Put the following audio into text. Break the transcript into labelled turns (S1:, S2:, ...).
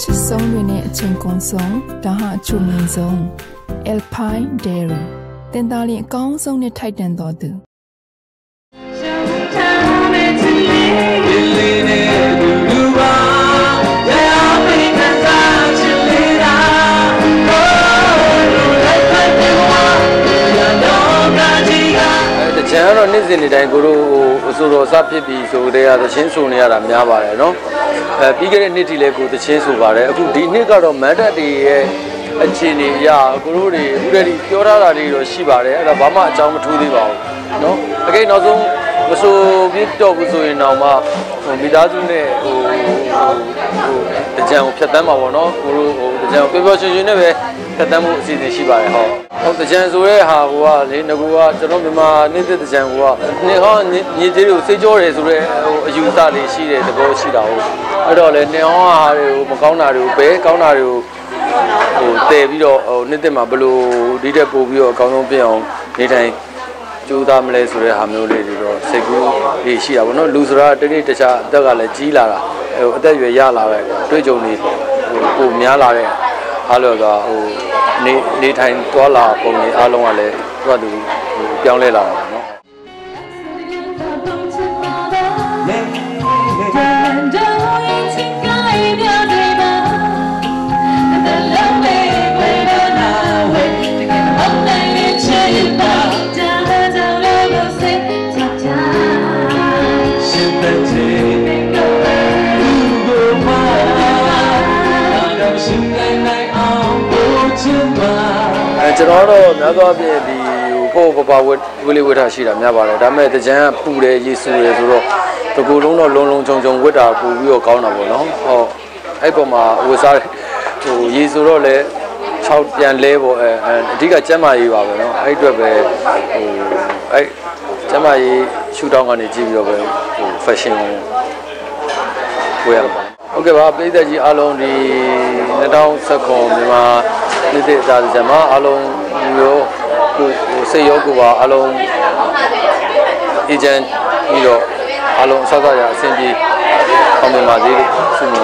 S1: ချစ်ဆုံးတွေနဲ့အချိန်ကုန်ဆုံးဒါဟာအချုပ်မြင့်ဆုံး Alpine Dairy တင်သားလျင်အကောင်းဆုံးနဲ့ထိုက်တန်တော်သူ
S2: ချမ်းကတော့နေ့စဉ်နေ့တိုင်းကိုတို့အစိုးရစဖြစ်ပြီးဆိုတဲ့ကသချင်းဆိုနေရတာများပါတယ်နော်အဲပြီးခဲ့တဲ့နှစ်ထိလည်းကိုသချင်းဆိုပါတယ်အခုဒီနှစ်ကတော့မန်တက်တွေရဲ့အခြေအနေအရကိုတို့တွေအခုတည်းပြောထားတာတွေတော့ရှိပါတယ်အဲ့ဒါဘာမှအကြောင်းမထူးသေးပါဘူးနော်အကိနောက်ဆုံးမဆိုပြတော့ဘူးဆိုရင်တော့မှဟိုမိသားစုနဲ့ဟိုဟိုတ ကြံကိုဖြတ်တန်းမှာပေါ့နော်ကိုတို့ဟိုတကြံကိုပျော်ပျော်ရွှင်ရွှင်နဲ့ပဲဖြတ်တန်းမှုအစီအစဉ်ရှိပါတယ်ဟုတ်ဟုတ်တကြံဆိုတဲ့ဟာကလေငကူကကျွန်တော်မြန်မာနေတဲ့တကြံကနေဟောညီကြီးတွေကိုစိတ်ကြောတယ်ဆိုတော့ဟိုအယူဆလေးရှိတဲ့သဘောရှိတာဟုတ်အဲ့တော့လေနေဟောဟာတွေကိုမကောင်းတာတွေကိုပဲကောင်းတာတွေကိုဟိုတည်ပြီးတော့ဟိုနှစ်သက်မှာဘလို့ဒီတက်ပို့ပြီးတော့အကောင်းဆုံးပြင်အောင်နေထိုင်ကြိုးစားမလဲဆိုတဲ့ဟာမျိုးလေးတွေတော့စိတ်ကူးတွေရှိတာပေါ့နော်လူဆိုတာတနေ့တခြားအသက်ကလည်းကြီးလာတာ ဟိုအသက်အရွယ်ရလာတဲ့တွေ့ကြုံနေဟိုပိုများလာတဲ့အားလို့ကဟိုနေနေထိုင်သွားလာပုံတွေအားလုံးကလည်းသူကသူဟိုပြောင်းလဲလာတာပေါ့နော် အဲကျွန်တော်တော့များသောအားဖြင့်ဒီဟိုပို့ပပဝက်ဝလေးဝတ်ထားရှိတာများပါတယ်ဒါပေမဲ့တကြံကပူတယ်ရေဆူတယ်ဆိုတော့တကူလုံးတော့လုံးလုံးချုံချုံဝတ်တာပူပြီးတော့ကောင်းတာပေါ့နော်ဟောအဲ့ပေါ်မှာဝတ်စားဟိုရေဆိုတော့လည်း6ပြန်လဲပေါ့အဲအဓိကကျမ်းမာရေးပါပဲเนาะအဲ့အတွက်ပဲဟိုအဲ့ကျမ်းမာရေးရှူတောင်းကနေကြည့်ပြီးတော့ပဲဟို fashion ကိုဝယ်ရမှာ ဟုတ်ကဲ့ပါပြည်သက်ကြီးအားလုံးဒီ2019မြန်မာနှစ်သက်သားကြမှာအားလုံးရောကိုစိတ်ရောကိုပါအားလုံး agent ပြီးတော့အားလုံးအဆောက်အအရာအဆင်ပြေအောင်မြင်ပါစေလို့ဆုမွ